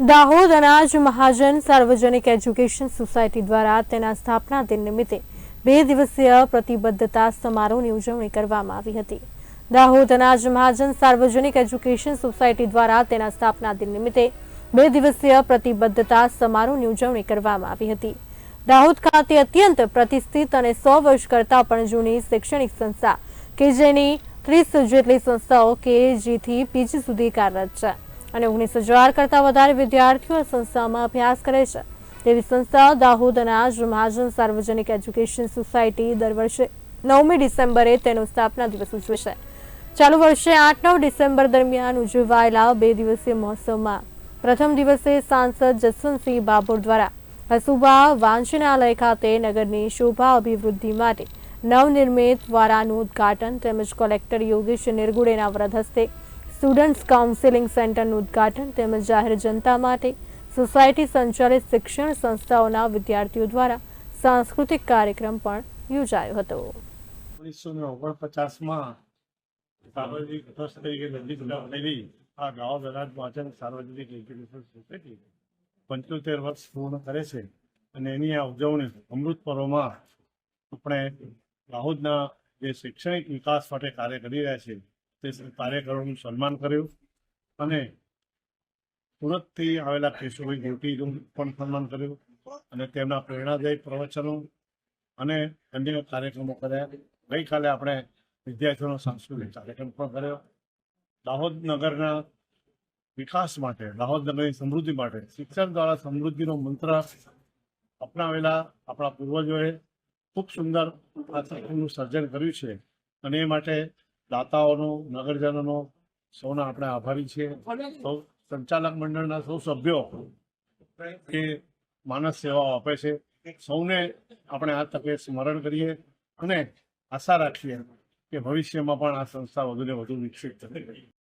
દાહોદ અનાજ મહાજન સાર્વજનિક education society દ્વારા તેના સ્થાપના દિન નિમિત્તે બે દિવસીય પ્રતિબદ્ધતા સમારોહની ઉજવણી કરવામાં આવી હતી. દાહોદ અનાજ મહાજન સાર્વજનિક એજ્યુકેશન સોસાયટી દ્વારા તેના સ્થાપના દિન નિમિત્તે બે દિવસીય પ્રતિબદ્ધતા સમારોહની ઉજવણી કરવામાં આવી હતી. દાહોદ ખાતે અત્યંત પ્રતિષ્ઠિત અને સો વર્ષ કરતાં પણ જૂની શૈક્ષણિક સંસ્થા કે જેની ત્રીસ જેટલી સંસ્થાઓ કે જીથી પીજી સુધી કાર્યરત છે. અને ઓગણીસ હજાર કરતાં વધારે વિદ્યાર્થીઓ સંસ્થામાં અભ્યાસ કરે છે. તેવી સંસ્થા દાહોદ અનાજ મહાજન સાર્વજનિક એજ્યુકેશન સોસાયટી દર વર્ષે નવમી ડિસેમ્બરે તેનો સ્થાપના દિવસ ઉજવે છે ચાલુ વર્ષે આઠ નવ ડિસેમ્બર દરમિયાન ઉજવાયેલા બે દિવસીય મહોત્સવમાં પ્રથમ દિવસે સાંસદ જસવંતસિંહ બાબોર દ્વારા હસુબા વાંચનાલય ખાતે નગરની શોભા અભિવૃદ્ધિ માટે નવનિર્મિત વારાનું ઉદ્ઘાટન તેમજ કલેક્ટર યોગેશ નિર્ગુડેના વ્રત હસ્તે સ્ટુડન્ટ્સ કાઉન્સેલિંગ સેન્ટરનું ઉદ્ઘાટન તેમજ જાહેર જનતા માટે સોસાયટી સંચાલિત શિક્ષણ સંસ્થાઓના વિદ્યાર્થીઓ દ્વારા સાંસ્કૃતિક કાર્યક્રમ પણ યોજાયો હતો. પંચોતેર વર્ષ પૂર્ણ કરે છે અને એની આ ઉજવણી અમૃત પર્વમાં આપણે દાહોદના જે શૈક્ષણિક વિકાસ માટે કાર્ય કરી રહ્યા છે તે કાર્યકરોનું સન્માન કર્યું અને સુરતથી આવેલા કેશુભાઈ ગોટીનું પણ સન્માન કર્યું અને તેમના પ્રેરણાદાયી પ્રવચનો અને અન્ય કાર્યક્રમો કર્યા. ગઈકાલે આપણે વિદ્યાર્થીઓનો સાંસ્કૃતિક કાર્યક્રમ પણ કર્યો. દાહોદ નગરના વિકાસ માટે, દાહોદ નગરની સમૃદ્ધિ માટે, શિક્ષણ દ્વારા સમૃદ્ધિનો મંત્ર અપનાવેલા આપણા પૂર્વજોએ ખૂબ સુંદર આ સર્જન કર્યું છે અને એ માટે દાતાઓનો, નગરજનોનો સૌના આપણે આભારી છીએ. સૌ સંચાલક મંડળના સૌ સભ્યો એ માનસ સેવાઓ આપે છે. સૌને આપણે આ તકે સ્મરણ કરીએ અને આશા રાખીએ કે ભવિષ્યમાં પણ આ સંસ્થા વધુને વધુ વિકસિત થશે.